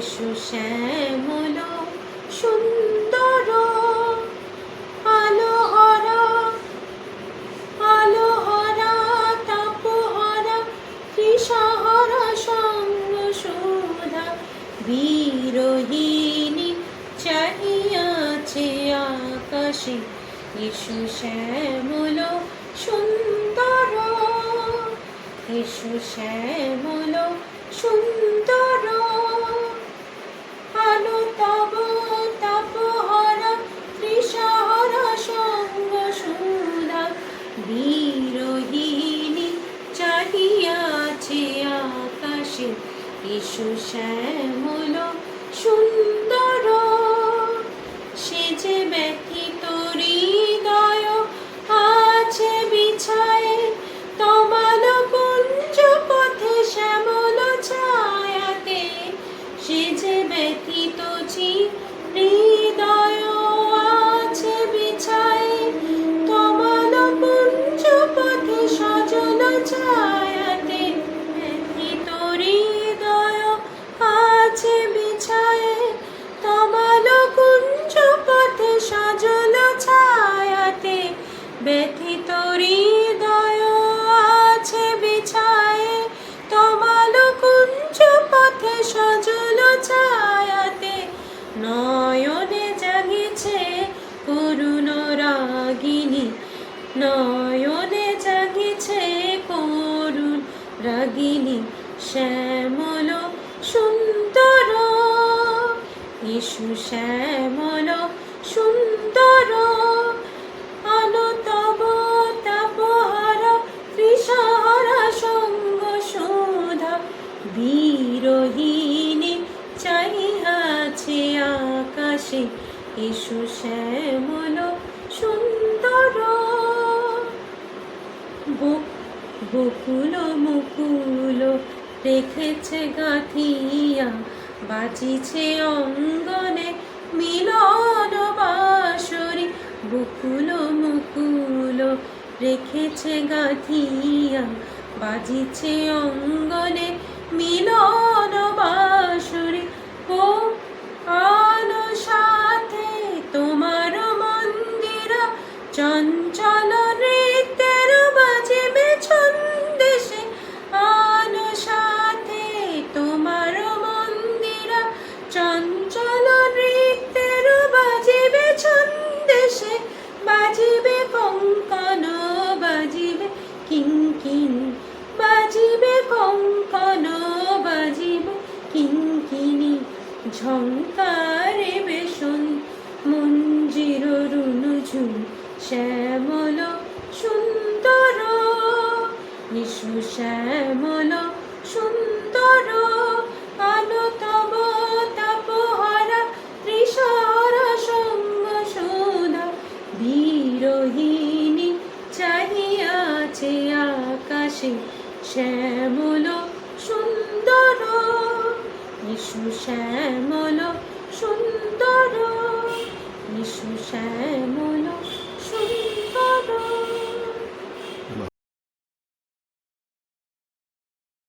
এসো শ্যামল সুন্দর আলো হরা আলো হরা তাপহরা তৃষাহরা সঙ্গ সুধা, বিরোহিণী চাহিয়াছে আকাশে। এসো শ্যামল সুন্দর, এসো শ্যামল সুন্দর। বিরোহিণী চাহিয়াছে আকাশে। এসো শ্যামল সুন্দর, সে যে ব্যথিত হৃদয় আছে বিছায়ে, তমাল কুঞ্জ পথে শ্যামল ছায়াতে। সে যে ব্যথিত ছি রাগিনী, নয়নে জাগিছে করুণ রাগিনী, শ্যামল সুন্দর, ইসু শ্যামল সুন্দর আলো তব তাপহার তৃষাহারা সঙ্গ সুধা, বিরোহিণী চাহিয়াছে আকাশে ইসু শ্যামল সুন্দর। বক- বকুল মুকুল, রেখেছে গাঁথিয়া, বাজিছে অঙ্গনে মিলন বাসরি বকুল মুকুল, রেখেছে গাঁথিয়া, বাজিছে অঙ্গনে মিলন বাসরি চঞ্চল নৃত্যের বাজিবে ছন্দেশে, বাজিবে কঙ্কন, বাজিবে কিঙ্কিন, বাজিবে কঙ্কন, বাজিবে কিঙ্কিনি। ঝঙ্কারে বেশন মঞ্জির রুনুঝুম শ্যামল সুন্দর, নিশু শ্যামল সুন্দর। বিরোহিণী চাহিয়াছে আকাশে শ্যামল সুন্দর। নিশু শ্যামল সুন্দর। নিশু শ্যামল